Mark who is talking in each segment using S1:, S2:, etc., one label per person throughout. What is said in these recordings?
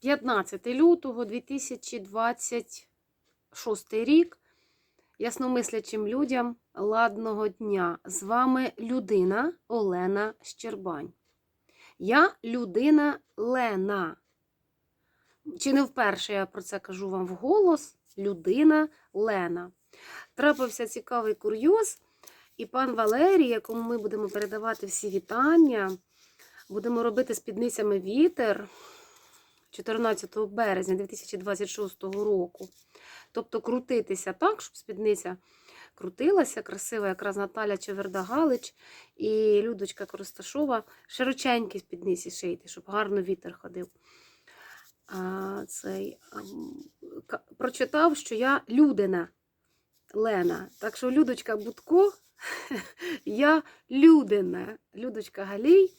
S1: 15 лютого 2026 рік. Ясномислячим людям ладного дня. З вами людина Олена Щербань. Я людина Лена. Чи не вперше я про це кажу вам вголос? Людина Лена. Трапився цікавий курйоз, і пан Валерій, якому ми будемо передавати всі вітання, будемо робити спідницями вітер 14 березня 2026 року. Тобто крутитися так, щоб спідниця крутилася, красива, якраз Наталя Чеверда Галич і Людочка Коросташова. Широченькі спідниці шийте, щоб гарно вітер ходив. А, цей, а, прочитав, що я людина Лена. Так що Людочка Будко, я людина. Людочка Галій,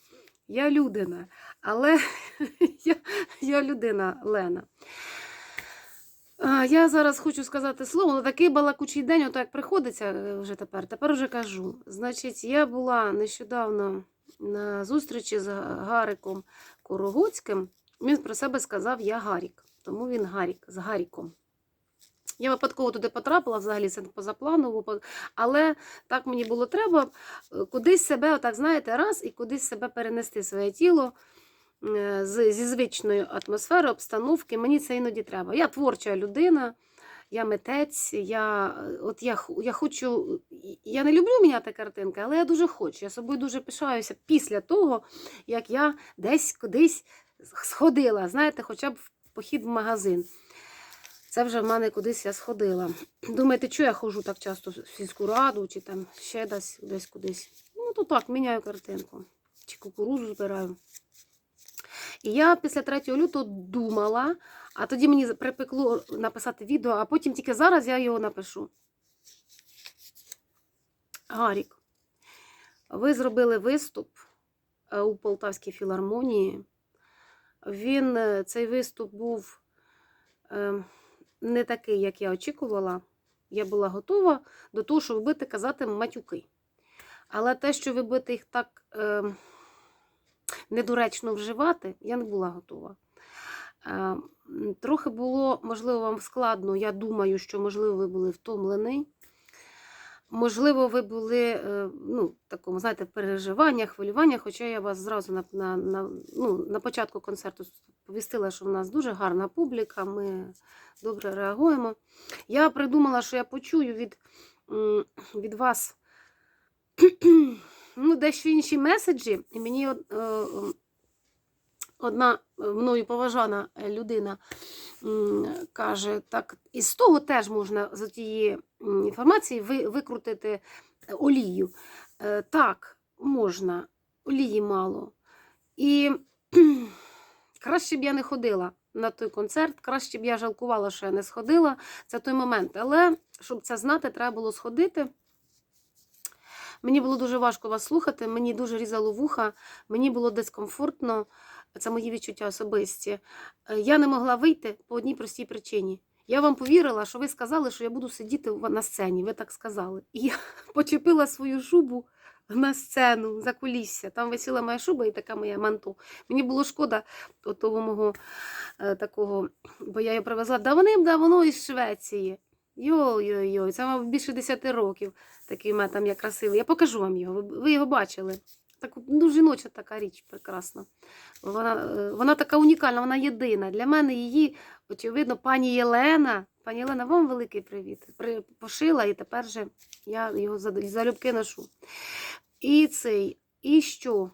S1: я людина. Але я, я людина Лена. Я зараз хочу сказати слово, ну такий балакучий день, ото як приходиться е, вже тепер, тепер вже кажу. Значить, я була нещодавно на зустрічі з Гариком Корогоцьким. Він про себе сказав Я Гарік, тому він Гарік з Гаріком. Я випадково туди потрапила, взагалі це позапланово, але так мені було треба е, кудись себе, отак знаєте, раз і кудись себе перенести своє тіло з, зі звичної атмосфери, обстановки. Мені це іноді треба. Я творча людина, я митець, я, е, от я, я хочу. Я не люблю міняти картинки, але я дуже хочу. Я собою дуже пишаюся після того, як я десь кудись сходила, знаєте, хоча б в похід в магазин. Це вже в мене кудись я сходила. Думаєте, чого я ходжу так часто в сільську раду, чи там ще десь, десь кудись? Ну, то так, міняю картинку. Чи кукурузу збираю. І я після 3 лютого думала, а тоді мені припекло написати відео, а потім тільки зараз я його напишу. Гарік, ви зробили виступ е, у Полтавській філармонії. Він, е, цей виступ був е, не такий, як я очікувала. Я була готова до того, щоб ви казати матюки. Але те, що ви будете їх так е, недоречно вживати, я не була готова. Е, трохи було, можливо, вам складно. Я думаю, що, можливо, ви були втомлені. Можливо, ви були е, ну, в такому, знаєте, переживання, хвилювання, хоча я вас зразу на, на, на, ну, на початку концерту повістила, що в нас дуже гарна публіка, ми добре реагуємо. Я придумала, що я почую від, від вас ну, дещо інші меседжі, і мені е, е, одна мною поважана е, людина каже, так, і з того теж можна з тієї інформації викрутити олію. Так, можна, олії мало. І краще б я не ходила на той концерт, краще б я жалкувала, що я не сходила. Це той момент. Але щоб це знати, треба було сходити. Мені було дуже важко вас слухати, мені дуже різало вуха, мені було дискомфортно, це мої відчуття особисті. Е, Я не могла вийти по одній простій причині. Я вам повірила, що ви сказали, що я буду сидіти на сцені. Ви так сказали. І я почепила свою шубу на сцену за кулісся. Там висіла моя шуба і така моя манто. Мені було шкода того мого е, такого, бо я його привезла давним-давно із Швеції. Йой-йой-йой, це мав більше 10 років. Такий мене я красивий. Я покажу вам його. Ви, його бачили. Так, ну, жіноча така річ прекрасна. Вона, е, вона така унікальна, вона єдина. Для мене її, очевидно, пані Єлена. Пані Єлена, вам великий привіт. При, пошила, і тепер же я його залюбки ношу. І цей, і що?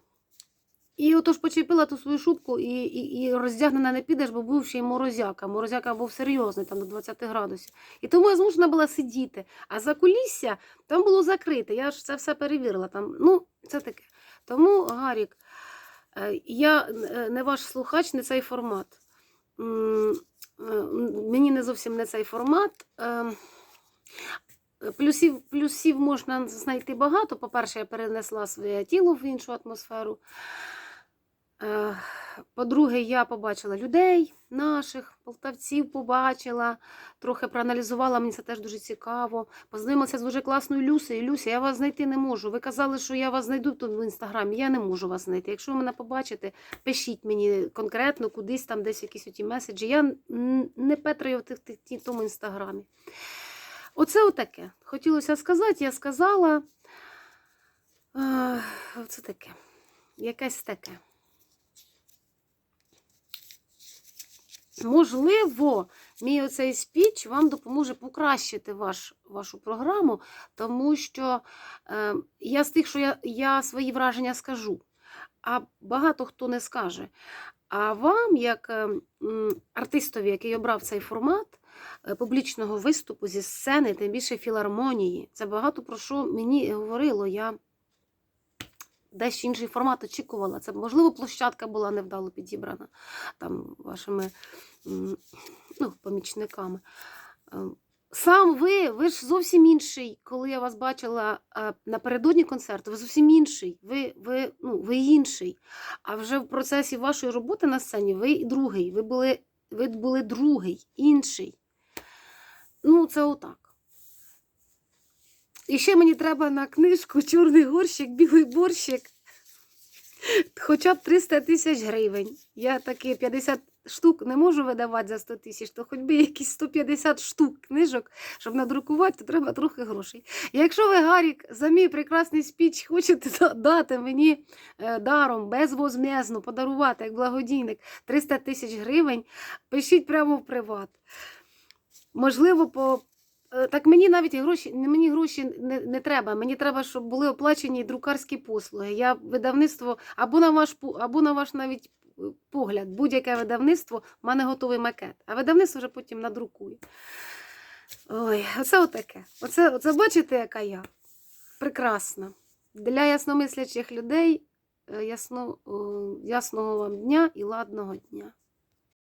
S1: І отож почепила ту свою шубку і, і, і роздягнена не підеш, бо був ще й морозяка. Морозяка був серйозний, там до 20 градусів. І тому я змушена була сидіти. А за кулісся там було закрите. Я ж це все перевірила. Там, ну, це таке. Тому, Гарік, е, я е, не ваш слухач, не цей формат. Е, Мені не зовсім не цей формат. Плюсів, плюсів можна знайти багато. По-перше, я перенесла своє тіло в іншу атмосферу. Е, По-друге, я побачила людей наших, полтавців побачила, трохи проаналізувала, мені це теж дуже цікаво. Познайомилася з дуже класною Люсею. Люся, я вас знайти не можу. Ви казали, що я вас знайду тут в інстаграмі. Я не можу вас знайти. Якщо ви мене побачите, пишіть мені конкретно кудись там, десь якісь оті меседжі. Я не петраю в тому інстаграмі. Оце отаке. Хотілося сказати, я сказала. Е, Оце таке. Якесь таке. Можливо, мій оцей спіч вам допоможе покращити ваш, вашу програму, тому що е, я з тих, що я, я свої враження скажу, а багато хто не скаже. А вам, як е, артистові, який обрав цей формат е, публічного виступу зі сцени, тим більше філармонії, це багато про що мені говорило. Я дещо інший формат очікувала. Це, можливо, площадка була невдало підібрана там вашими ну, помічниками. Е, Сам ви, ви ж зовсім інший, коли я вас бачила е, напередодні концерту, ви зовсім інший, ви, ви, ну, ви інший. А вже в процесі вашої роботи на сцені ви другий, ви були, ви були другий, інший. Ну, це отак. І ще мені треба на книжку Чорний горщик, білий борщик. Хоча б 300 тисяч гривень. Я таки 50 штук не можу видавати за 100 тисяч, то хоч би якісь 150 штук книжок, щоб надрукувати, то треба трохи грошей. Якщо ви, Гарік, за мій прекрасний спіч хочете дати мені е, даром, безвозмезно подарувати як благодійник 300 тисяч гривень, пишіть прямо в приват. Можливо, по Так мені навіть гроші, мені гроші не, не треба. Мені треба, щоб були оплачені друкарські послуги. Я видавництво або на ваш або на ваш навіть е, погляд, будь-яке видавництво, в мене готовий макет. А видавництво вже потім надрукує. Ой, оце отаке. Оце, оце бачите, яка я? Прекрасна. Для ясномислячих людей е, ясно, ясного вам дня і ладного дня.